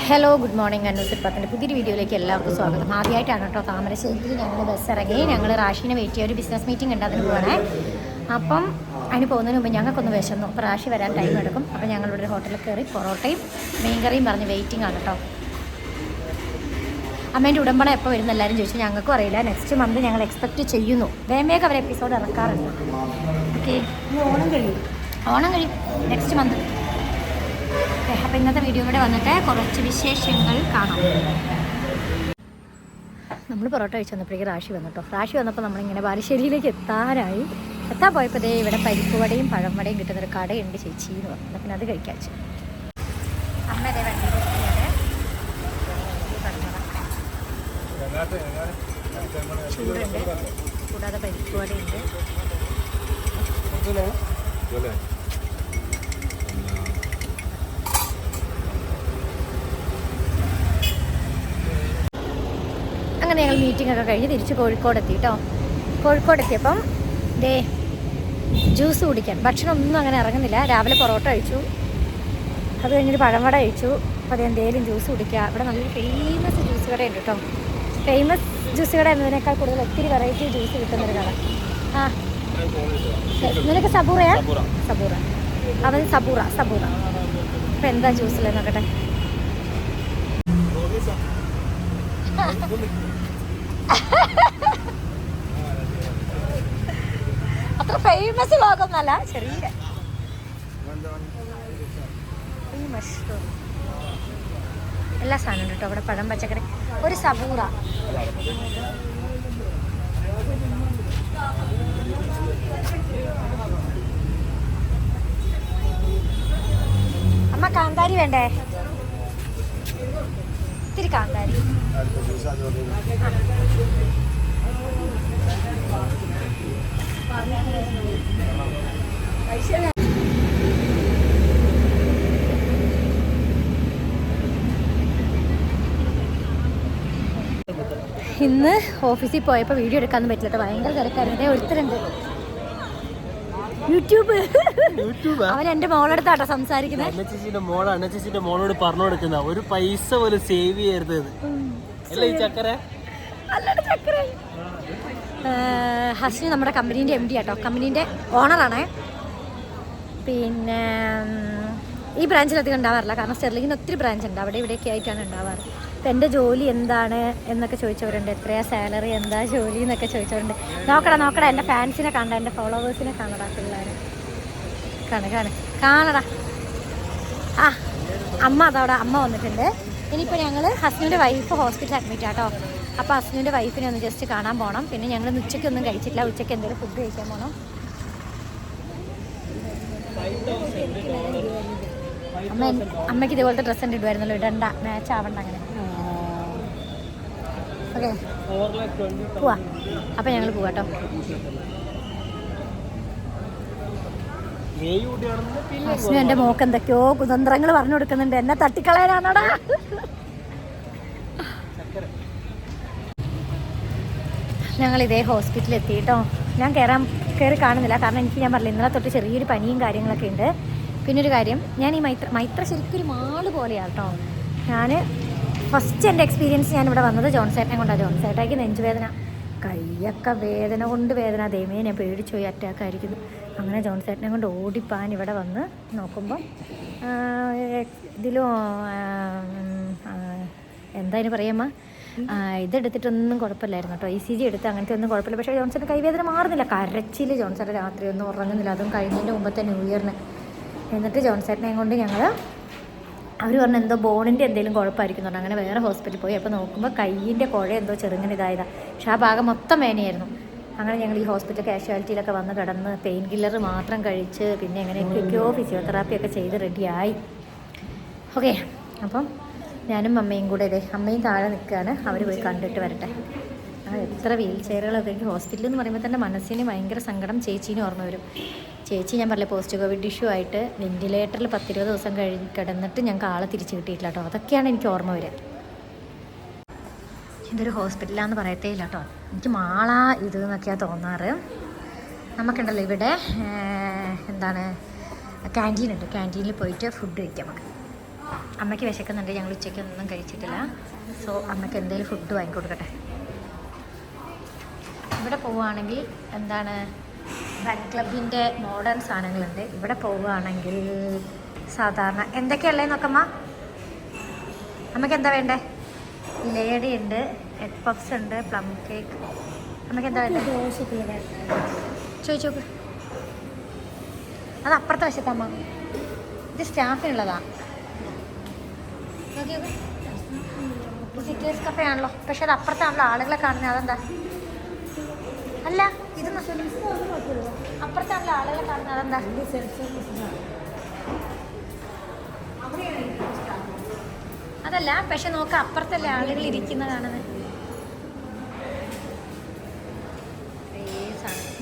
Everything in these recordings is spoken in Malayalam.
ഹലോ ഗുഡ് മോർണിംഗ് അന്നൂസ് പത്തിന്റെ പുതിയൊരു വീഡിയോയിലേക്ക് എല്ലാവർക്കും സ്വാഗതം. ആദ്യമായിട്ടാണ് കേട്ടോ താമരശ്ശേരിയിൽ ഞങ്ങൾ ബസ് ഇറങ്ങി. ഞങ്ങൾ റാഷിനെ വെയിറ്റ് ചെയ്യുക ഒരു ബിസിനസ് മീറ്റിംഗ് ഉണ്ട് അതിന് പോകണേ അപ്പം അതിന് പോകുന്നതിന് മുമ്പ് ഞങ്ങൾക്കൊന്ന് വിശന്നു. അപ്പോൾ റാഷി വരാൻ ടൈം എടുക്കും. അപ്പോൾ ഞങ്ങളിവിടെ ഒരു ഹോട്ടലിൽ കയറി പൊറോട്ടയും മീൻകറിയും പറഞ്ഞ് വെയിറ്റിംഗ് ആണ് കേട്ടോ. അമ്മേന്റെ ഉടമ്പണ എപ്പോൾ വരുന്ന എല്ലാവരും ചോദിച്ചു. ഞങ്ങൾക്കും അറിയില്ല. നെക്സ്റ്റ് മന്ത് ഞങ്ങൾ എക്സ്പെക്റ്റ് ചെയ്യുന്നു. വേഗം അവർ എപ്പിസോഡ് ഇറക്കാറുണ്ട്. ഓക്കെ ഓണം കഴിയും. ഓണം കഴിയും. നെക്സ്റ്റ് മന്ത് അപ്പോൾ ഇന്നത്തെ വീഡിയോ കൂടെ വന്നിട്ട് കുറച്ച് വിശേഷങ്ങൾ കാണാം. നമ്മൾ പൊറോട്ട കഴിച്ച് വന്നപ്പോഴേക്ക് റാഷി വന്നിട്ടോ റാഷി വന്നപ്പോൾ നമ്മളിങ്ങനെ ബാലുശ്ശേരിയിലേക്ക് എത്താനായി. എത്താൻ പോയപ്പോൾ ദേ ഇവിടെ പരിപ്പ് വടയും പഴം വടയും കിട്ടുന്നൊരു കടയുണ്ട് ചേച്ചി എന്ന് പറഞ്ഞു. പിന്നെ അത് കഴിക്കാൻ വെച്ചു. അമ്മ ഇതേ വണ്ടിയിൽ എത്തിയാണ്. ചൂടുണ്ട്. കൂടാതെ പരിപ്പ് അങ്ങനെ ഞങ്ങൾ മീറ്റിംഗ് ഒക്കെ കഴിഞ്ഞ് തിരിച്ച് കോഴിക്കോട് എത്തി കേട്ടോ കോഴിക്കോട് എത്തിയപ്പം ദേ ജ്യൂസ് കുടിക്കാൻ. ഭക്ഷണം ഒന്നും അങ്ങനെ ഇറങ്ങുന്നില്ല. രാവിലെ പൊറോട്ട കഴിച്ചു. അത് കഴിഞ്ഞൊരു പഴംവട കഴിച്ചു. അപ്പോൾ അത് എന്തേലും ജ്യൂസ് കുടിക്കുക ഇവിടെ നല്ലൊരു ഫേമസ് ജ്യൂസ് കടയുണ്ട് കേട്ടോ ഫേമസ് ജ്യൂസ് കട എന്നതിനേക്കാൾ കൂടുതൽ ഒത്തിരി വെറൈറ്റി ജ്യൂസ് കിട്ടുന്നൊരു കട. ആ. നിനക്ക് സബൂറയാ? സബൂറ. അവൻ സബൂറ സബൂറ. അപ്പം എന്താ ജ്യൂസിലെ നോക്കട്ടെ അത്ര ലോകമൊന്നല്ല ചെറിയ ഈ മഷ്റൂം എല്ലാ സാധനവും ഉണ്ട് കേട്ടോ അവിടെ പഴം പച്ചക്കറി. ഒരു സബൂറ. അമ്മ കാന്താരി വേണ്ടേ? ഇത്തിരി കാന്താരി. ഇന്ന് ഓഫീസിൽ പോയപ്പോൾ വീഡിയോ എടുക്കാൻ പറ്റില്ല കേട്ടോ ഭയങ്കര തിരക്കായിരുന്നു. ദേ ഒരുത്തരുണ്ട് യൂട്യൂബ്. അവൻ എന്റെ മോളെടുത്താട്ടോ സംസാരിക്കുന്നത് അന്നച്ചേച്ചിന്റെ അന്നച്ചേച്ചിന്റെ മോളോട് പറഞ്ഞു കൊടുക്കുന്ന. ഒരു പൈസ പോലും സേവ് ചെയ്യരുത് അല്ല അല്ലേ ഈ ചക്കര? അല്ലാണ്ട് ചക്കര. ഹസ്നി നമ്മുടെ കമ്പനീന്റെ എം ഡി ആട്ടോ. കമ്പനീന്റെ ഓണറാണ് പിന്നെ ഈ ബ്രാഞ്ചിൽ അധികം ഉണ്ടാവാറില്ല. കാരണം സ്റ്റെർലിങ്ങിന് ഒത്തിരി ബ്രാഞ്ച് ഉണ്ട്. അവിടെ ഇവിടെയൊക്കെ ആയിട്ടാണ് ഉണ്ടാവാറ്. അപ്പം എന്റെ ജോലി എന്താണ് എന്നൊക്കെ ചോദിച്ചവരുണ്ട്. എത്രയാ സാലറി എന്താ ജോലി എന്നൊക്കെ ചോദിച്ചവരുണ്ട്. നോക്കടാ നോക്കടാ. എന്റെ ഫാൻസിനെ കാണണ്ട എന്റെ ഫോളോവേഴ്സിനെ കാണടാ പിള്ളേർ കാണ കാണ. കാണടാ. ആ അമ്മ അതവിടെ അമ്മ വന്നിട്ടുണ്ട്. ഇനിയിപ്പോൾ ഞങ്ങൾ ഹസ്ബൻഡിന്റെ വൈഫ് ഹോസ്പിറ്റലിൽ അഡ്മിറ്റ് ആട്ടോ. അപ്പോൾ ഹസ്ബൻഡിന്റെ വൈഫിനെ ഒന്ന് ജസ്റ്റ് കാണാൻ പോകണം പിന്നെ ഞങ്ങൾ ഉച്ചയ്ക്കൊന്നും കഴിച്ചിട്ടില്ല. ഉച്ചയ്ക്ക് എന്തെങ്കിലും ഫുഡ് കഴിക്കാൻ പോകണം അമ്മ അമ്മയ്ക്ക് ഇതുപോലത്തെ ഡ്രസ്സ് ഉണ്ട് ഇടുമായിരുന്നല്ലോ ഇടണ്ട. മാച്ച് ആവണ്ട അങ്ങനെ. ഓക്കെ. പോവാ. അപ്പം ഞങ്ങൾ പോവാട്ടോ ഹസ്ബൻഡ് എന്റെ മോക്ക് എന്തൊക്കെയോ കുതന്ത്രങ്ങൾ പറഞ്ഞു കൊടുക്കുന്നുണ്ട്. എന്നെ തട്ടിക്കളയാനാണോടാ? ഞങ്ങൾ ഇതേ ഹോസ്പിറ്റലിൽ എത്തി കേട്ടോ ഞാൻ കയറാൻ കയറി കാണുന്നില്ല. കാരണം എനിക്ക് ഞാൻ പറഞ്ഞില്ല ഇന്നലെ തൊട്ട് ചെറിയൊരു പനിയും കാര്യങ്ങളൊക്കെ ഉണ്ട്. പിന്നെ ഒരു കാര്യം ഞാൻ ഈ മൈത്ര മൈത്ര ശരിക്കും ഒരു മാൾ പോലെയാണ് കേട്ടോ ഞാൻ ഫസ്റ്റ് എന്റെ എക്സ്പീരിയൻസ് ഞാൻ ഇവിടെ വന്നത് ജോൺസേട്ടനെ കൊണ്ടാണ് ജോൺസേട്ടയ്ക്ക് നെഞ്ചുവേദന കൈയൊക്കെ വേദന കൊണ്ട് വേദന ദൈവമേ ഞാൻ പേടിച്ചു പോയി അറ്റാക്ക് ആയിരിക്കുന്നു. അങ്ങനെ ജോൺസേട്ടനെ കൊണ്ട് ഓടിപ്പാൻ ഇവിടെ വന്ന് നോക്കുമ്പോൾ ഇതിലും എന്താ അതിന് പറയാമ്മ ഇതെടുത്തിട്ടൊന്നും കുഴപ്പമില്ലായിരുന്നു കേട്ടോ. ഇ സി ജി എടുത്ത് അങ്ങനത്തെ ഒന്നും കുഴപ്പമില്ല. പക്ഷേ ജോൺസന്റെ കൈവേദന മാറുന്നില്ല. കരച്ചിൽ ജോൺസന്റെ രാത്രി ഒന്നും ഉറങ്ങുന്നില്ല. അതും കഴിഞ്ഞതിന്റെ മുമ്പത്തെ ന്യൂ ഇയറിന് എന്നിട്ട് ജോൺസേട്ടനെയും കൊണ്ട് ഞങ്ങൾ അവർ പറഞ്ഞു എന്തോ ബോണിന്റെ എന്തെങ്കിലും കുഴപ്പമായിരിക്കും. എന്ന് അങ്ങനെ വേറെ ഹോസ്പിറ്റലിൽ പോയി. അപ്പോൾ നോക്കുമ്പോൾ കയ്യിന്റെ കുഴ എന്തോ ചെറുങ്ങനെ ഇതായതാണ് പക്ഷേ ആ ഭാഗം മൊത്തം വേനയായിരുന്നു. അങ്ങനെ ഞങ്ങൾ ഈ ഹോസ്പിറ്റൽ കാഷ്വാലിറ്റിയിലൊക്കെ വന്ന് കിടന്ന് പെയിൻ കില്ലർ മാത്രം കഴിച്ച് പിന്നെ എങ്ങനെയൊക്കെയൊക്കെയോ ഫിസിയോതെറാപ്പിയൊക്കെ ചെയ്ത് റെഡിയായി ഓക്കെ അപ്പം ഞാനും അമ്മയും കൂടെ ഇതേ അമ്മയും താഴെ നിൽക്കുകയാണ്. അവർ പോയി കണ്ടിട്ട് വരട്ടെ. ആ എത്ര വീൽ ചെയറുകളൊക്കെ എനിക്ക് ഹോസ്പിറ്റലിൽ എന്ന് പറയുമ്പോൾ തന്നെ മനസ്സിന് ഭയങ്കര സങ്കടം. ചേച്ചീനെ ഓർമ്മ വരും. ചേച്ചി ഞാൻ പറഞ്ഞ പോസ്റ്റ് കോവിഡ് ഇഷ്യൂ ആയിട്ട് വെന്റിലേറ്ററിൽ പത്തിരുപത് ദിവസം കഴിഞ്ഞ് കിടന്നിട്ട് ഞങ്ങൾക്ക് ആളെ തിരിച്ച് കിട്ടിയിട്ടില്ല കേട്ടോ അതൊക്കെയാണ് എനിക്ക് ഓർമ്മ വരിക ഇതൊരു ഹോസ്പിറ്റലാന്ന് പറയത്തേ ഇല്ല കേട്ടോ എനിക്ക് മാള ഇത് എന്നൊക്കെയാണ് തോന്നാറ്. നമുക്കുണ്ടല്ലോ ഇവിടെ എന്താണ് ക്യാന്റീൻ ഉണ്ട് ക്യാന്റീനിൽ പോയിട്ട് ഫുഡ് കഴിക്കാം നമുക്ക്. അമ്മയ്ക്ക് വിശക്കുന്നുണ്ട്. ഞങ്ങൾ ഉച്ചയ്ക്കൊന്നും കഴിച്ചിട്ടില്ല. സോ അമ്മയ്ക്ക് എന്തെങ്കിലും ഫുഡ് വാങ്ങിക്കൊടുക്കട്ടെ ഇവിടെ പോവുകയാണെങ്കിൽ എന്താണ്? റൺ ക്ലബിന്റെ മോഡേൺ സാധനങ്ങളുണ്ട്. ഇവിടെ പോവുകയാണെങ്കിൽ സാധാരണ എന്തൊക്കെയല്ലേ നോക്കമ്മ അമ്മയ്ക്ക് എന്താ വേണ്ടേ? ലേഡി ഉണ്ട് എഗ് പഫ്സ് ഉണ്ട് പ്ലം കേക്ക് അമ്മയ്ക്ക് എന്താ വേണ്ടേ? ചോദിച്ചു നോക്ക് അത് അപ്പുറത്തെ വശത്തമ്മ ഇത് സ്റ്റാഫിനുള്ളതാ നോക്കി നോക്ക് ഇത് സിറ്റേഴ്സ് കഫേ ആണല്ലോ പക്ഷെ അത് അപ്പുറത്താണല്ലോ ആളുകളെ കാണുന്നത്. അതെന്താ? അല്ല ഇത് അപ്പുറത്താണല്ലോ ആളുകളെ കാണുന്നത്. അതെന്താ? അതല്ല പക്ഷെ നോക്ക അപ്പുറത്തല്ലേ ആളുകൾ ഇരിക്കുന്ന കാണുന്നത്.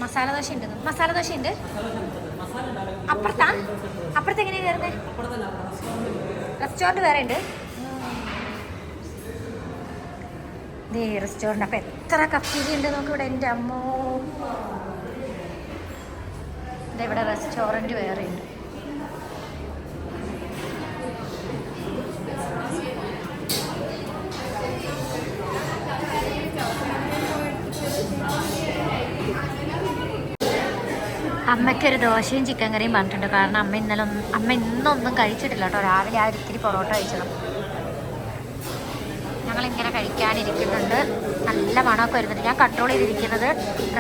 മസാല ദോശ ഉണ്ട് മസാല ദോശ ഉണ്ട് അപ്പുറത്താ? അപ്പുറത്ത് എങ്ങനെയാ കയറുന്നത് റെസ്റ്റോറന്റ് വേറെ ഉണ്ട്. ദേ റെസ്റ്റോറന്റ് അപ്പം എത്ര കഫീരി ഉണ്ട് നോക്കി ഇവിടെ എന്റെ അമ്മോ. ഇവിടെ റെസ്റ്റോറന്റ് വേറെ ഉണ്ട്. അമ്മയ്ക്കൊരു ദോശയും ചിക്കൻ കറിയും പറഞ്ഞിട്ടുണ്ട്. കാരണം അമ്മ ഇന്നലെ അമ്മ ഇന്നൊന്നും കഴിച്ചിട്ടില്ല കേട്ടോ. രാവിലെ ആ ഒരു ഇത്തിരി പൊറോട്ട കഴിച്ചത് ഞങ്ങളിങ്ങനെ കഴിക്കാനിരിക്കുന്നുണ്ട്. നല്ല മണമൊക്കെ വരുന്നുണ്ട്. ഞാൻ കൺട്രോൾ ചെയ്തിരിക്കുന്നത്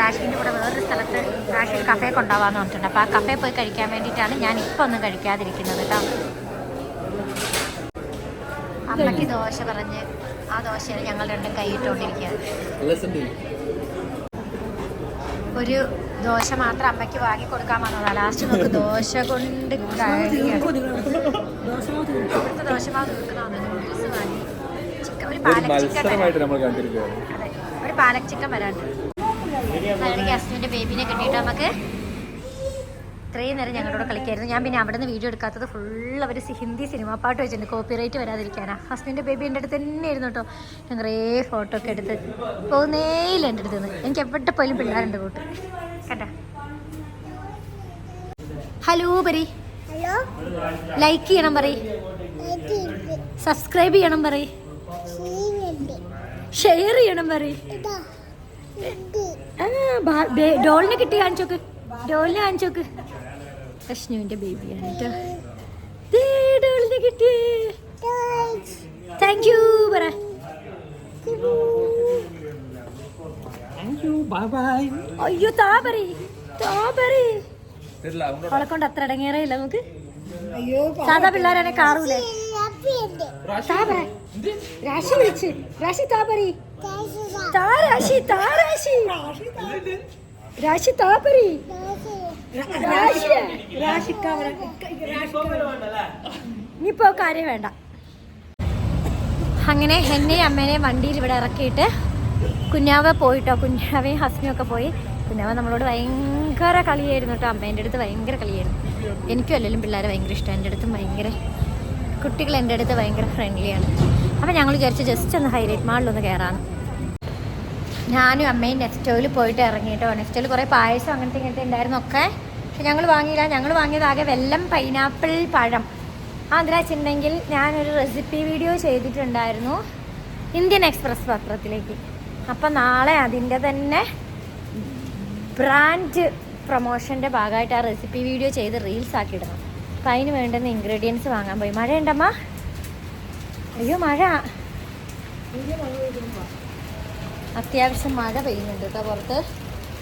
റാഷിന്റെ കൂടെ വേറൊരു സ്ഥലത്ത് റാഷിൻ കഫേ കൊണ്ടാവാന്ന് പറഞ്ഞിട്ടുണ്ട്. അപ്പോൾ ആ കഫേ പോയി കഴിക്കാൻ വേണ്ടിയിട്ടാണ് ഞാൻ ഇപ്പം ഒന്നും കഴിക്കാതിരിക്കുന്നത് കേട്ടോ. അമ്മയ്ക്ക് ദോശ പറഞ്ഞ് ആ ദോശയിൽ ഞങ്ങൾ രണ്ടും കൈയിട്ടുകൊണ്ടിരിക്കുകയാണ് ഒരു ദോശ മാത്രം അമ്മയ്ക്ക് വാങ്ങി കൊടുക്കാൻ വന്നതാണ് ലാസ്റ്റ് നമുക്ക് ദോശ കൊണ്ട് ഇവിടുത്തെ ദോശമാവ് തീർക്കണമെന്ന് നൂഡിൽസ് വാങ്ങി ചിക്കൻ ഒരു ഒരു പാലക് ചിക്കൻ മത്സരമായിട്ട് നമ്മൾ കണ്ടിരിക്കുകയാണ്. ഒരു പാലക് ചിക്കൻ വരാണ്ട് അതിലേക്ക് ഹസ്ബൻഡ് ബേബിനെ കിട്ടിയിട്ട് നമുക്ക്? ഇത്രയും നേരം ഞങ്ങളോട് കളിക്കായിരുന്നു. ഞാൻ പിന്നെ അവിടെ നിന്ന് വീഡിയോ എടുക്കാത്തത് ഫുൾ അവർ ഹിന്ദി സിനിമാ പാട്ട് വെച്ചിട്ടുണ്ട് കോപ്പിറൈറ്റ് വരാതിരിക്കാനാ. ഹസ്ബൻഡ് ബേബി എന്റെ അടുത്ത് തന്നെ ആയിരുന്നു കേട്ടോ. ഞാൻ കുറേ ഫോട്ടോ ഒക്കെ എടുത്ത് പോകുന്നേയില്ല എന്റെ അടുത്ത് നിന്ന്. എനിക്ക് എവിടെ പോലും പിള്ളേരുണ്ട് കൂട്ട്. കേട്ടാ ഹലോ പരി. ഹലോ ലൈക്ക് ചെയ്യണം പറയ് സബ്സ്ക്രൈബ് ചെയ്യണം പറ ചെയ്യുന്നുണ്ട് ഷെയർ ചെയ്യണം പറയും. ഡോളിനെ കിട്ടി കാണിച്ചോക്ക് ഡോളിനെ കാണിച്ചോക്ക് കഷ്ണുവിന്റെ ബേബിയാണ് കേട്ടോ ഡോളിനെ കിട്ടി താങ്ക് യു പറ. അയ്യോ താ പറ താ പറ അവളെ കൊണ്ട് അത്ര ഇടങ്ങേറയില്ല നമുക്ക്. സാധാ പിള്ളേരാണെ കാറൂലേ. താ പറ. രാശി വിളിച്ച് രാശി താ പറി താ രാശി താ രാശി. രാശി താ പറി ഇനിയിപ്പോ കാര്യം വേണ്ട. അങ്ങനെ എന്നെയും അമ്മേനെയും വണ്ടിയിൽ ഇവിടെ ഇറക്കിയിട്ട് കുഞ്ഞാവ പോയിട്ടോ കുഞ്ഞാവയും ഹസ്ബൻഡും ഒക്കെ പോയി. കുഞ്ഞാവ നമ്മളോട് ഭയങ്കര കളിയായിരുന്നു കേട്ടോ. അമ്മേന്റെ അടുത്ത് ഭയങ്കര കളിയായിരുന്നു. എനിക്കും അല്ലെങ്കിലും പിള്ളേരെ ഭയങ്കര ഇഷ്ടം. എന്റെ അടുത്തും ഭയങ്കര കുട്ടികൾ എന്റെ അടുത്ത് ഭയങ്കര ഫ്രണ്ട്ലിയാണ് അപ്പോൾ ഞങ്ങൾ വിചാരിച്ചു ജസ്റ്റ് ഒന്ന് ഹൈലൈറ്റ് മാളിലൊന്ന് കയറാമെന്ന് ഞാനും അമ്മയും നെക്സ്റ്റോയിൽ പോയിട്ട് ഇറങ്ങിയിട്ടോ. നെക്സ്റ്റോയിൽ കുറേ പായസം അങ്ങനത്തെ ഇങ്ങനത്തെ ഉണ്ടായിരുന്നു ഒക്കെ. പക്ഷെ ഞങ്ങൾ വാങ്ങിയില്ല. ഞങ്ങൾ വാങ്ങിയത് ആകെ വെല്ലം പൈനാപ്പിൾ പഴം. ആ എന്താ വെച്ചിട്ടുണ്ടെങ്കിൽ ഞാനൊരു റെസിപ്പി വീഡിയോ ചെയ്തിട്ടുണ്ടായിരുന്നു. ഇന്ത്യൻ എക്സ്പ്രസ് പത്രത്തിലേക്ക്. അപ്പം നാളെ അതിന്റെ തന്നെ ബ്രാൻഡ് പ്രൊമോഷന്റെ ഭാഗമായിട്ട് ആ റെസിപ്പി വീഡിയോ ചെയ്ത് റീൽസ് ആക്കി ഇടണം. അപ്പം അതിന് വേണ്ടുന്ന ഇൻഗ്രീഡിയൻസ് വാങ്ങാൻ പോയി. മഴയുണ്ടമ്മ? അയ്യോ മഴ. അത്യാവശ്യം മഴ പെയ്യുന്നുണ്ട് കേട്ടോ പുറത്ത്.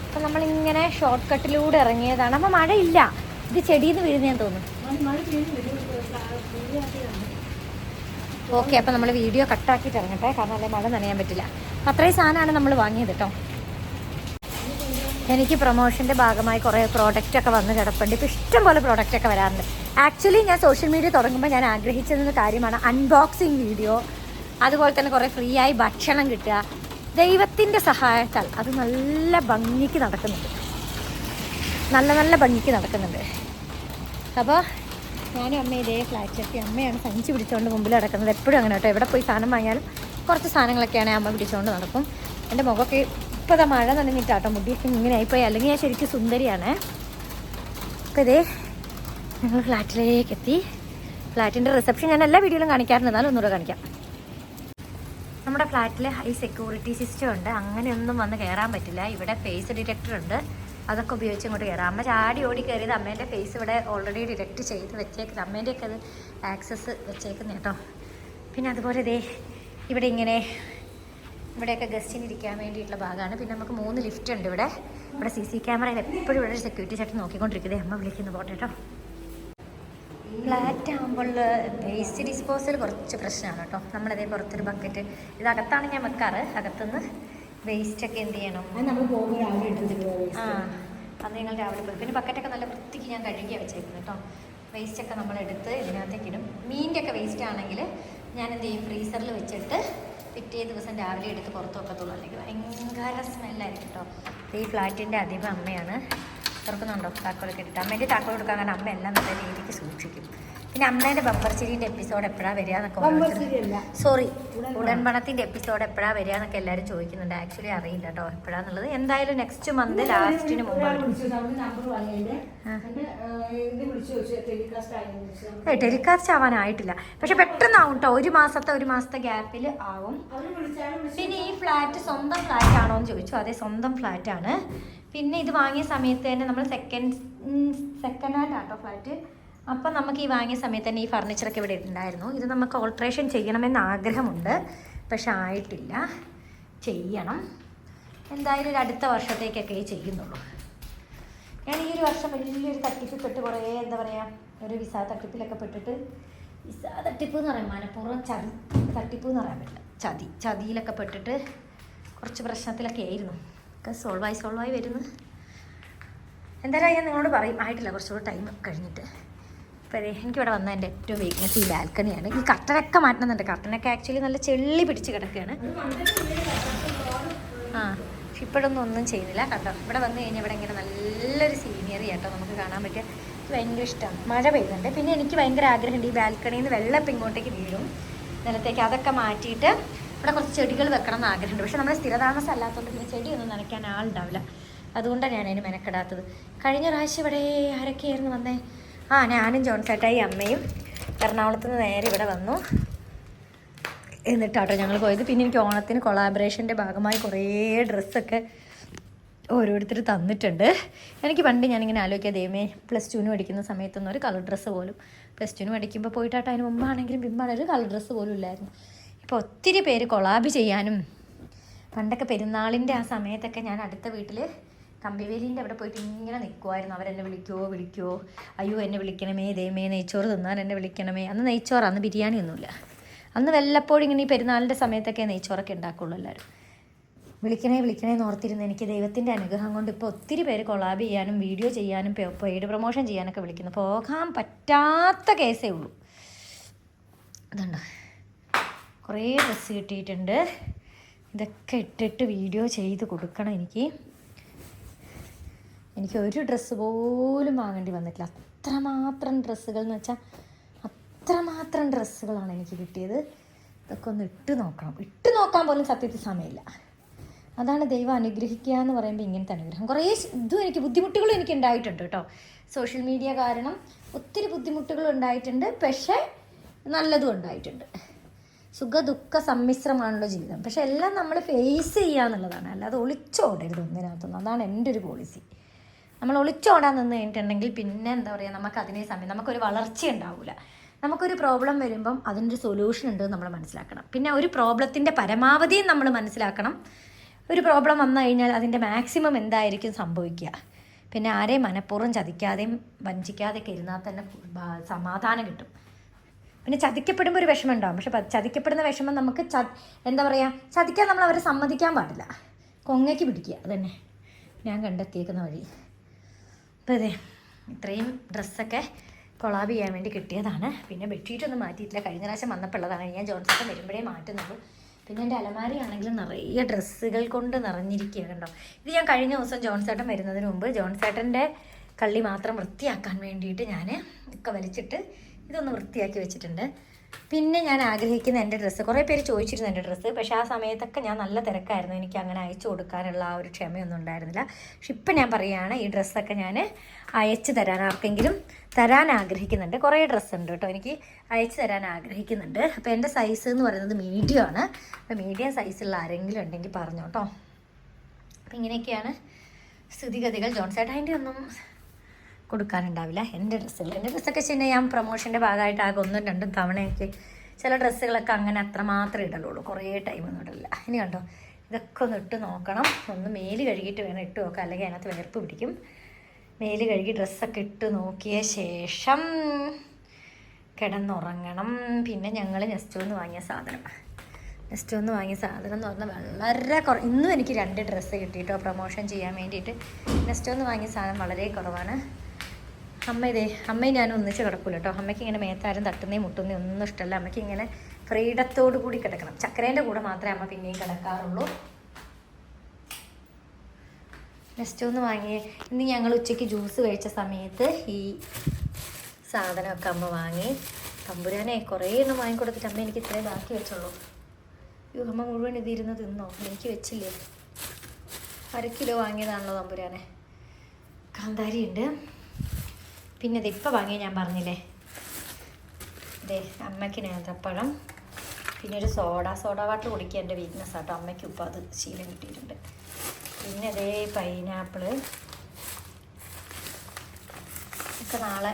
അപ്പം നമ്മളിങ്ങനെ ഷോർട്ട് കട്ടിലൂടെ ഇറങ്ങിയതാണ്. അപ്പം മഴയില്ല. ഇത് ചെടിയിൽ നിന്ന് വീഴുന്നതെന്ന് തോന്നുന്നു ഓക്കെ അപ്പം നമ്മൾ വീഡിയോ കട്ടാക്കിയിട്ട് ഇറങ്ങട്ടെ. കാരണം അല്ലെ മഴ നനയാൻ പറ്റില്ല. അത്രയും സാധനമാണ് നമ്മൾ വാങ്ങിയത് കേട്ടോ. എനിക്ക് പ്രൊമോഷന്റെ ഭാഗമായി കുറേ പ്രോഡക്റ്റൊക്കെ വന്ന് കിടപ്പുണ്ട്. ഇപ്പോൾ ഇഷ്ടം പോലെ പ്രോഡക്റ്റ് ഒക്കെ വരാറുണ്ട്. ആക്ച്വലി ഞാൻ സോഷ്യൽ മീഡിയ തുടങ്ങുമ്പോൾ ഞാൻ ആഗ്രഹിച്ചിരുന്ന കാര്യമാണ് അൺബോക്സിങ് വീഡിയോ അതുപോലെ തന്നെ കുറേ ഫ്രീ ആയി ഭക്ഷണം കിട്ടുക. ദൈവത്തിന്റെ സഹായത്താൽ അത് നല്ല ഭംഗിക്ക് നടക്കുന്നുണ്ട്. നല്ല നല്ല ഭംഗിക്ക് നടക്കുന്നുണ്ട്. അപ്പോൾ ഞാനും അമ്മ ഇതേ ഫ്ലാറ്റ് എത്തി. അമ്മയാണ് സഞ്ചി പിടിച്ചുകൊണ്ട് മുമ്പിൽ നടക്കുന്നത് എപ്പോഴും അങ്ങനെ കേട്ടോ എവിടെ പോയി സാധനം വാങ്ങിയാലും കുറച്ച് സാധനങ്ങളൊക്കെയാണ് അമ്മ പിടിച്ചുകൊണ്ട് നടക്കും. എന്റെ മുഖമൊക്കെ ഇപ്പോൾ ഇതാ മഴ നനഞ്ഞിട്ടാട്ടോ മുടിയൊക്കെ ഇങ്ങനെ ആയിപ്പോയി. അല്ലെങ്കിൽ ഞാൻ ശരിക്കും സുന്ദരിയാണ്. അപ്പോൾ ഇതേ ഞങ്ങൾ ഫ്ലാറ്റിലേക്ക് എത്തി. ഫ്ലാറ്റിന്റെ റിസപ്ഷൻ ഞാൻ എല്ലാ വീഡിയോയിലും കാണിക്കാറുണ്ട്. എന്നാലും ഒന്നുകൂടെ കാണിക്കാം. നമ്മുടെ ഫ്ലാറ്റിൽ ഹൈ സെക്യൂരിറ്റി സിസ്റ്റം ഉണ്ട്. അങ്ങനെയൊന്നും വന്ന് കയറാൻ പറ്റില്ല. ഇവിടെ ഫേസ് ഡിറ്റക്ടർ ഉണ്ട്. അതൊക്കെ ഉപയോഗിച്ച് ഇങ്ങോട്ട് കയറാം അമ്മ ചാടി ഓടി കയറിയത് അമ്മേന്റെ ഫേസ് ഇവിടെ ഓൾറെഡി ഡിറ്റക്ട് ചെയ്ത് വെച്ചേക്കുന്നത്. അമ്മേന്റെയൊക്കെ അത് ആക്സസ് വെച്ചേക്കുന്നത് കേട്ടോ പിന്നെ അതുപോലെ ഇതേ ഇവിടെ ഇങ്ങനെ ഇവിടെയൊക്കെ ഗസ്റ്റിന് ഇരിക്കാൻ വേണ്ടിയിട്ടുള്ള ഭാഗമാണ്. പിന്നെ നമുക്ക് മൂന്ന് ലിഫ്റ്റ് ഉണ്ട് ഇവിടെ. ഇവിടെ സി സി ക്യാമറയിൽ എപ്പോഴും ഇവിടെ സെക്യൂരിറ്റി ചേട്ടൻ നോക്കിക്കൊണ്ടിരിക്കുന്നത് അമ്മ വിളിക്കുന്നു പോട്ടെ കേട്ടോ. ഫ്ലാറ്റ് ആകുമ്പോൾ വേസ്റ്റ് ഡിസ്പോസൽ കുറച്ച് പ്രശ്നമാണ് കേട്ടോ. നമ്മളതേ പുറത്തൊരു ബക്കറ്റ് ഇതകത്താണ് ഞാൻ വെക്കാറ്. അകത്തുനിന്ന് വേസ്റ്റ് ഒക്കെ എന്ത് ചെയ്യണം? നമ്മൾ പോകുമ്പോൾ രാവിലെ എടുത്തിട്ട് ആ അന്ന് ഞങ്ങൾ രാവിലെ പോയി. പിന്നെ ബക്കറ്റൊക്കെ നല്ല വൃത്തിക്ക് ഞാൻ കഴുകിയാണ് വെച്ചേക്കുന്നത് കേട്ടോ. വേസ്റ്റ് ഒക്കെ നമ്മൾ എടുത്ത് ഇതിനകത്തേക്ക് ഇടും. മീനിന്റെ ഒക്കെ വേസ്റ്റ് ആണെങ്കിൽ ഞാൻ എന്ത് ചെയ്യും? ഫ്രീസറിൽ വെച്ചിട്ട് പിറ്റേ ദിവസം രാവിലെ എടുത്ത് പുറത്ത് വെക്കത്തുള്ളൂ അല്ലെങ്കിൽ ഭയങ്കര സ്മെല്ലായിരിക്കും കേട്ടോ. ഈ ഫ്ലാറ്റിന്റെ അധികം അമ്മയാണ്. തുറക്കുന്നുണ്ടോ? താക്കോലൊക്കെ ഇട്ടിട്ട് അമ്മേന്റെ താക്കോൽ കൊടുക്കാൻ കാരണം അമ്മ എല്ലാം നല്ല രീതിക്ക് സൂക്ഷിക്കും. പിന്നെ അമ്മേന്റെ ബമ്പർ ചിരിന്റെ എപ്പിസോഡ് എപ്പോഴാണ് വരിക എന്നൊക്കെ സോറി ഉടൻപണത്തിന്റെ എപ്പിസോഡ് എപ്പോഴാ വരിക എന്നൊക്കെ എല്ലാവരും ചോദിക്കുന്നുണ്ട്. ആക്ച്വലി അറിയില്ല കേട്ടോ എപ്പോഴാന്നുള്ളത്. എന്തായാലും നെക്സ്റ്റ് മന്ത് ലാസ്റ്റിന് മുമ്പ് നമ്മൾ വാങ്ങിയതിന്റെ. എന്നിട്ട് ഇത് വിളിച്ചു ടെലികാസ്റ്റ് ആവാനായിട്ടില്ല. പക്ഷെ പെട്ടെന്നാവും കേട്ടോ ഒരു മാസത്തെ ഒരു മാസത്തെ ഗ്യാപ്പിൽ ആവും. പിന്നെ ഈ ഫ്ലാറ്റ് സ്വന്തം ഫ്ലാറ്റ് ആണോ എന്ന് ചോദിച്ചു. അതെ സ്വന്തം ഫ്ലാറ്റ് ആണ്. പിന്നെ ഇത് വാങ്ങിയ സമയത്ത് തന്നെ നമ്മൾ second second hand auto flat അപ്പം നമുക്ക് ഈ വാങ്ങിയ സമയത്ത് തന്നെ ഈ ഫർണിച്ചറൊക്കെ ഇവിടെ ഉണ്ടായിരുന്നു ഇത് നമുക്ക് ഓൾട്രേഷൻ ചെയ്യണമെന്ന് ആഗ്രഹമുണ്ട്. പക്ഷെ ആയിട്ടില്ല. ചെയ്യണം. എന്തായാലും ഒരു അടുത്ത വർഷത്തേക്കൊക്കെ ചെയ്യുന്നുള്ളൂ. ഞാൻ ഈ ഒരു വർഷം വലിയൊരു തട്ടിപ്പിൽ പെട്ട് കുറേ എന്താ പറയുക ഒരു വിസ തട്ടിപ്പിലൊക്കെ പെട്ടിട്ട് വിസ തട്ടിപ്പ് എന്ന് പറയാം മനഃപൂർവം ചതി തട്ടിപ്പ് എന്ന് പറയാൻ പറ്റില്ല. ചതി ചതിയിലൊക്കെ പെട്ടിട്ട് കുറച്ച് പ്രശ്നത്തിലൊക്കെ ആയിരുന്നു. ഒക്കെ സോൾവായി സോൾവായി വരുന്നു. എന്തായാലും ഞാൻ നിങ്ങളോട് പറയും. ആയിട്ടില്ല കുറച്ചുകൂടെ ടൈം കഴിഞ്ഞിട്ട്. ഇപ്പോൾ എനിക്കിവിടെ വന്ന എന്റെ ഏറ്റവും വീക്ക്നെസ് ഈ ബാൽക്കണിയാണ് ഈ കട്ടനൊക്കെ മാറ്റുന്നുണ്ട് കർട്ടനൊക്കെ ആക്ച്വലി നല്ല ചെള്ളി പിടിച്ച് കിടക്കുകയാണ്. ആ പക്ഷെ ഇപ്പോഴൊന്നും ഒന്നും ചെയ്യുന്നില്ല കേട്ടോ. ഇവിടെ വന്നു കഴിഞ്ഞാൽ ഇവിടെ ഇങ്ങനെ നല്ലൊരു സീനിയറി കേട്ടോ നമുക്ക് കാണാൻ പറ്റിയ ഭയങ്കര ഇഷ്ടമാണ് മഴ പെയ്യുന്നുണ്ട്. പിന്നെ എനിക്ക് ഭയങ്കര ആഗ്രഹമുണ്ട്. ഈ ബാൽക്കണിയിൽ നിന്ന് വെള്ളം ഇങ്ങോട്ടേക്ക് വീഴും. നിലത്തേക്ക് അതൊക്കെ മാറ്റിയിട്ട് ഇവിടെ കുറച്ച് ചെടികൾ വെക്കണം എന്ന് ആഗ്രഹമുണ്ട്. പക്ഷെ നമ്മൾ സ്ഥിരതാമസം അല്ലാത്തതുകൊണ്ട് പിന്നെ ചെടിയൊന്നും നനയ്ക്കാൻ ആളുണ്ടാവില്ല. അതുകൊണ്ടാണ് ഞാൻ അതിന് മെനക്കെടാത്തത്. കഴിഞ്ഞ പ്രാവശ്യം ഇവിടെ ആരൊക്കെയായിരുന്നു വന്നേ? ആ ഞാനും ജോൺസേട്ടായി അമ്മയും എറണാകുളത്ത് നിന്ന് നേരെ ഇവിടെ വന്നു. എന്നിട്ടാട്ടോ ഞങ്ങൾ പോയത്. പിന്നെ എനിക്ക് ഓണത്തിന് കൊളാബറേഷന്റെ ഭാഗമായി കുറേ ഡ്രസ്സൊക്കെ ഓരോരുത്തർ തന്നിട്ടുണ്ട്. എനിക്ക് പണ്ട് ഞാനിങ്ങനെ ആലോചിക്കുക ദൈവമേ പ്ലസ് ടുവിന് പഠിക്കുന്ന സമയത്തൊന്നും ഒരു കളർ ഡ്രസ്സ് പോലും. പ്ലസ് ടുവിന് പഠിക്കുമ്പോൾ പോയിട്ടാട്ടോ അതിന് മുമ്പാണെങ്കിലും പിമ്പാണ് ഒരു കളർ ഡ്രസ്സ് പോലും ഇല്ലായിരുന്നു. ഇപ്പോൾ ഒത്തിരി പേര് കൊളാബ് ചെയ്യാനും പണ്ടൊക്കെ പെരുന്നാളിന്റെ ആ സമയത്തൊക്കെ ഞാൻ അടുത്ത വീട്ടിൽ കമ്പിവേലിന്റെ അവിടെ പോയിട്ട് ഇങ്ങനെ നിൽക്കുമായിരുന്നു അവരെന്നെ വിളിക്കുമോ വിളിക്കുമോ അയ്യോ എന്നെ വിളിക്കണമേ ദൈവമേ നെയ്ച്ചോറ് തിന്നാൻ എന്നെ വിളിക്കണമേ. അന്ന് നെയ്ച്ചോറ് അന്ന് ബിരിയാണി ഒന്നുമില്ല. അന്ന് വല്ലപ്പോഴും ഇങ്ങനെ ഈ പെരുന്നാളിന്റെ സമയത്തൊക്കെ നെയ്ച്ചോറൊക്കെ ഉണ്ടാക്കുള്ളൂ എല്ലാവരും. വിളിക്കണേ വിളിക്കണേ എന്ന് എനിക്ക് ദൈവത്തിന്റെ അനുഗ്രഹം കൊണ്ട് ഇപ്പോൾ ഒത്തിരി പേര് കൊളാബ് ചെയ്യാനും വീഡിയോ ചെയ്യാനും പെയ്ഡ് പ്രൊമോഷൻ ചെയ്യാനൊക്കെ വിളിക്കുന്നു. പോകാൻ പറ്റാത്ത കേസേ ഉള്ളൂ. അതുണ്ടോ കുറേ ഡ്രസ്സ് കിട്ടിയിട്ടുണ്ട്. ഇതൊക്കെ ഇട്ടിട്ട് വീഡിയോ ചെയ്ത് കൊടുക്കണം എനിക്ക്. എനിക്ക് ഒരു ഡ്രസ്സ് പോലും വാങ്ങേണ്ടി വന്നിട്ടില്ല. അത്രമാത്രം ഡ്രസ്സുകൾ എന്ന് വെച്ചാൽ അത്രമാത്രം ഡ്രസ്സുകളാണ് എനിക്ക് കിട്ടിയത്. ഇതൊക്കെ ഒന്ന് ഇട്ട് നോക്കണം. ഇട്ട് നോക്കാൻ പോലും സത്യത്തിൽ സമയമില്ല. അതാണ് ദൈവം അനുഗ്രഹിക്കുക എന്ന് പറയുമ്പോൾ ഇങ്ങനത്തെ അനുഗ്രഹം. കുറേ ഇതും എനിക്ക് ബുദ്ധിമുട്ടുകളും എനിക്ക് ഉണ്ടായിട്ടുണ്ട് കേട്ടോ. സോഷ്യൽ മീഡിയ കാരണം ഒത്തിരി ബുദ്ധിമുട്ടുകൾ ഉണ്ടായിട്ടുണ്ട്. പക്ഷേ നല്ലതും ഉണ്ടായിട്ടുണ്ട്. സുഖ ദുഃഖ സമ്മിശ്രമാണല്ലോ ജീവിതം. പക്ഷെ എല്ലാം നമ്മൾ ഫേസ് ചെയ്യുക എന്നുള്ളതാണ് അല്ലാതെ ഒളിച്ചോടരുത് ഒന്നിനകത്തൊന്നും അതാണ് എന്റെ ഒരു പോളിസി നമ്മൾ ഒളിച്ചോടാൻ നിന്ന് കഴിഞ്ഞിട്ടുണ്ടെങ്കിൽ പിന്നെ എന്താ പറയുക നമുക്ക് അതിനെ സമയം നമുക്കൊരു വളർച്ച ഉണ്ടാവില്ല നമുക്കൊരു പ്രോബ്ലം വരുമ്പം അതിനൊരു സൊല്യൂഷൻ ഉണ്ട് നമ്മൾ മനസ്സിലാക്കണം. പിന്നെ ഒരു പ്രോബ്ലത്തിന്റെ പരമാവധിയും നമ്മൾ മനസ്സിലാക്കണം. ഒരു പ്രോബ്ലം വന്നു കഴിഞ്ഞാൽ അതിന്റെ മാക്സിമം എന്തായിരിക്കും സംഭവിക്കുക? പിന്നെ ആരെയും മനഃപൂർവം ചതിക്കാതെയും വഞ്ചിക്കാതെയൊക്കെ ഇരുന്നാൽ തന്നെ സമാധാനം കിട്ടും. പിന്നെ ചതിക്കപ്പെടുമ്പോൾ ഒരു വിഷമം ഉണ്ടാവും. പക്ഷെ ചതിക്കപ്പെടുന്ന വിഷമം നമുക്ക് ച എന്താ പറയുക ചതിക്കാൻ നമ്മൾ അവരെ സമ്മതിക്കാൻ പാടില്ല. കൊങ്ങയ്ക്ക് പിടിക്കുക അതന്നെ. ഞാൻ കണ്ടെത്തിയേക്കുന്ന വഴി. അപ്പോൾ അതെ ഇത്രയും ഡ്രസ്സൊക്കെ കൊളാബ് ചെയ്യാൻ വേണ്ടി കിട്ടിയതാണ്. പിന്നെ ബെഡ്ഷീറ്റൊന്നും മാറ്റിയിട്ടില്ല. കഴിഞ്ഞ പ്രാവശ്യം ഉള്ളതാണ്. ഞാൻ ജോൺസൺ വരുമ്പോഴേ മാറ്റുന്നുള്ളൂ. പിന്നെ എന്റെ അലമാരി ആണെങ്കിലും നിറയെ ഡ്രസ്സുകൾ കൊണ്ട് നിറഞ്ഞിരിക്കുക കണ്ടോ ഇത് ഞാൻ കഴിഞ്ഞ ദിവസം ജോൺസേട്ടൻ വരുന്നതിന് മുമ്പ് ജോൺസേട്ടന്റെ കള്ളി മാത്രം വൃത്തിയാക്കാൻ വേണ്ടിയിട്ട് ഞാൻ ഒക്കെ വലിച്ചിട്ട് ഇതൊന്ന് വൃത്തിയാക്കി വെച്ചിട്ടുണ്ട്. പിന്നെ ഞാൻ ആഗ്രഹിക്കുന്ന എന്റെ ഡ്രസ്സ് കുറേ പേര് ചോദിച്ചിരുന്നു എന്റെ ഡ്രസ്സ് പക്ഷേ ആ സമയത്തൊക്കെ ഞാൻ നല്ല തിരക്കായിരുന്നു. എനിക്ക് അങ്ങനെ അയച്ചു കൊടുക്കാനുള്ള ആ ഒരു ക്ഷമയൊന്നും ഉണ്ടായിരുന്നില്ല. പക്ഷെ ഇപ്പം ഞാൻ പറയുകയാണ് ഈ ഡ്രസ്സൊക്കെ ഞാൻ അയച്ചു തരാൻ ആർക്കെങ്കിലും തരാൻ ആഗ്രഹിക്കുന്നുണ്ട്. കുറേ ഡ്രസ്സ് ഉണ്ട് കേട്ടോ എനിക്ക് അയച്ചു തരാൻ ആഗ്രഹിക്കുന്നുണ്ട്. അപ്പോൾ എന്റെ സൈസ് എന്ന് പറയുന്നത് മീഡിയം ആണ്. അപ്പോൾ മീഡിയം സൈസുള്ള ആരെങ്കിലും ഉണ്ടെങ്കിൽ പറഞ്ഞു അപ്പം ഇങ്ങനെയൊക്കെയാണ് സ്ഥിതിഗതികൾ. ജോൺസേട്ടാന്റെ ഒന്നും കൊടുക്കാനുണ്ടാവില്ല. എന്റെ ഡ്രസ്സുകൾ എന്റെ ഡ്രസ്സൊക്കെ വെച്ച് ഞാൻ പ്രൊമോഷന്റെ ഭാഗമായിട്ട് ആകെ ഒന്നും രണ്ടും തവണയൊക്കെ ചില ഡ്രസ്സുകളൊക്കെ അങ്ങനെ അത്രമാത്രം ഇടലുള്ളൂ. കുറേ ടൈമൊന്നും ഇടില്ല ഇനി കണ്ടോ? ഇതൊക്കെ ഒന്ന് ഇട്ട് നോക്കണം. ഒന്ന് മേൽ കഴുകിയിട്ട് വേണം ഇട്ട് നോക്കാം അല്ലെങ്കിൽ അതിനകത്ത് വിയർപ്പ് പിടിക്കും. മേൽ കഴുകി ഡ്രസ്സൊക്കെ ഇട്ട് നോക്കിയ ശേഷം കിടന്നുറങ്ങണം. പിന്നെ ഞങ്ങൾ നെസ്റ്റോന്ന് വാങ്ങിയ സാധനം. നെസ്റ്റോന്ന് വാങ്ങിയ സാധനം എന്ന് പറഞ്ഞാൽ വളരെ കുറ ഇന്നും എനിക്ക് രണ്ട് ഡ്രസ്സ് കിട്ടിയിട്ടോ പ്രൊമോഷൻ ചെയ്യാൻ വേണ്ടിയിട്ട്. നെസ്റ്റോന്ന് വാങ്ങിയ സാധനം വളരെ കുറവാണ്. അമ്മ ഇതേ അമ്മയും ഞാനും ഒന്നിച്ച് കിടക്കൂല കേട്ടോ അമ്മയ്ക്ക് ഇങ്ങനെ മേത്താരും തട്ടുന്നേ മുട്ടുന്നേ ഒന്നും ഇഷ്ടമല്ല അമ്മയ്ക്ക് ഇങ്ങനെ ഫ്രീഡത്തോടു കൂടി കിടക്കണം. ചക്കരേന്റെ കൂടെ മാത്രമേ അമ്മ പിന്നെയും കിടക്കാറുള്ളൂ. നെക്സ്റ്റ് ഒന്ന് വാങ്ങി ഇന്ന് ഞങ്ങൾ ഉച്ചയ്ക്ക് ജ്യൂസ് കഴിച്ച സമയത്ത് ഈ സാധനമൊക്കെ അമ്മ വാങ്ങി. തമ്പുരാനെ കുറേ എണ്ണം വാങ്ങിക്കൊടുത്തിട്ട് അമ്മ എനിക്ക് ഇത്രയും ബാക്കി വെച്ചുള്ളൂ. അയ്യോ അമ്മ മുഴുവൻ ഇതിരുന്ന് തിന്നോ? എനിക്ക് വെച്ചില്ലേ? അര കിലോ വാങ്ങിയതാണല്ലോ തമ്പുരാനെ. കാന്താരി ഉണ്ട് പിന്നെ ഇത് ഇപ്പം വാങ്ങിയ ഞാൻ പറഞ്ഞില്ലേ? ഇതേ അമ്മയ്ക്ക് നേന്ത്രപ്പഴം പിന്നെ ഒരു സോഡ. സോഡ വാട്ടർ കുടിക്കുക എന്റെ വീക്ക്നെസ് ആട്ടോ അമ്മയ്ക്ക് ഇപ്പം അത് ശീലം കിട്ടിയിട്ടുണ്ട്. പിന്നെ അതേ പൈനാപ്പിൾ ഒക്കെ നാളെ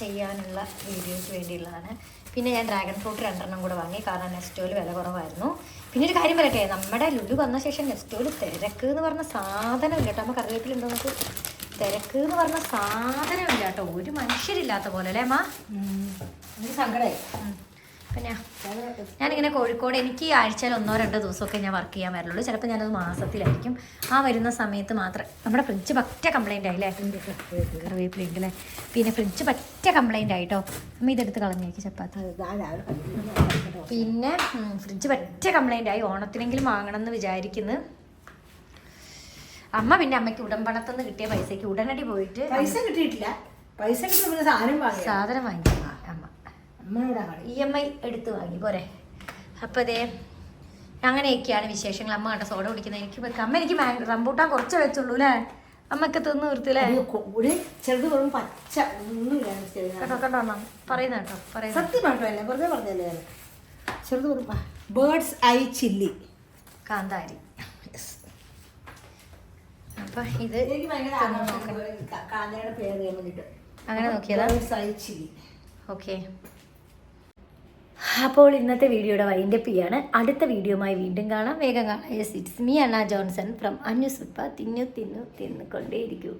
ചെയ്യാനുള്ള വീഡിയോയ്ക്ക് വേണ്ടിയുള്ളതാണ്. പിന്നെ ഞാൻ ഡ്രാഗൺ ഫ്രൂട്ട് രണ്ടെണ്ണം കൂടെ വാങ്ങി. കാരണം നെസ്റ്റോയിൽ വില കുറവായിരുന്നു. പിന്നെ ഒരു കാര്യം പറയട്ടെ? നമ്മുടെ ലുലു വന്ന ശേഷം നെസ്റ്റോയിൽ തിരക്ക് എന്ന് പറഞ്ഞ സാധനമില്ല കേട്ടോ നമുക്ക് കറിവേപ്പിലുണ്ടോ നമുക്ക് തിരക്ക് എന്ന് പറഞ്ഞ സാധനമില്ല കേട്ടോ ഒരു മനുഷ്യരില്ലാത്ത പോലെ അല്ലേ അമ്മ? സങ്കടമായി. പിന്നെ ഞാനിങ്ങനെ കോഴിക്കോട് എനിക്ക് ആഴ്ചയിൽ ഒന്നോ രണ്ടോ ദിവസമൊക്കെ ഞാൻ വർക്ക് ചെയ്യാൻ വരുള്ളൂ ചിലപ്പോൾ ഞാനത് മാസത്തിലായിരിക്കും. ആ വരുന്ന സമയത്ത് മാത്രം നമ്മുടെ ഫ്രിഡ്ജ് പറ്റ കംപ്ലൈന്റ് ആയില്ലേ കറിവേപ്പില അല്ലേ? പിന്നെ ഫ്രിഡ്ജ് പറ്റ കംപ്ലൈന്റ് ആയിട്ടോ. അമ്മ ഇതെടുത്ത് കളഞ്ഞേക്ക് ചപ്പാത്തി. പിന്നെ ഫ്രിഡ്ജ് പറ്റ കംപ്ലൈന്റ് ആയി. ഓണത്തിനെങ്കിലും വാങ്ങണം എന്ന് വിചാരിക്കുന്നു. അമ്മ പിന്നെ അമ്മയ്ക്ക് ഉടമ്പണത്തുനിന്ന് കിട്ടിയ പൈസക്ക് ഉടനടി പോയിട്ട് പൈസ കിട്ടിയിട്ടില്ല. പൈസ കിട്ടിയ സാധനം വാങ്ങി സാധനം വാങ്ങി അമ്മ. അമ്മയോടാ ഇ എം ഐ എടുത്ത് വാങ്ങി പോരെ. അപ്പോൾ അതേ അങ്ങനെയൊക്കെയാണ് വിശേഷങ്ങൾ. അമ്മ കണ്ട സോഡ കുടിക്കുന്നത് എനിക്ക് വെക്കാം. അമ്മ എനിക്ക് റംബൂട്ടാൻ കുറച്ച് വെച്ചുള്ളൂ അല്ലേ അമ്മയ്ക്ക് തിന്ന് നിർത്തില്ലേ ചെറുത് വെറും പച്ച ഒന്നുമില്ല ചെറുത് കേട്ടോ കേട്ടോ അമ്മ? പറയുന്ന കേട്ടോ പറയുന്ന. സത്യമായിട്ടല്ല വെറുതെ പറഞ്ഞല്ലേ? ചെറുത് വെറും ബേർഡ്സ് ഐ ചില്ലി. കാന്താരി. അപ്പൊ ഇത് എനിക്ക് ഭയങ്കര ആഗ്രഹം കാഞ്ഞയുടെ പേര് അറിയാൻ വേണ്ടിട്ട് അങ്ങനെ നോക്കിയതാ? ഓക്കെ. അപ്പോൾ ഇന്നത്തെ വീഡിയോയുടെ വൈൻഡപ്പ് ചെയ്യാണ് അടുത്ത വീഡിയോയുമായി വീണ്ടും കാണാം. വേഗം കാണാം. Yes it's me Anna Johnson from അന്യു സുപ്പ തിന്നു തിന്നു തിന്നുകൊണ്ടേയിരിക്കൂ.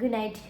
Good night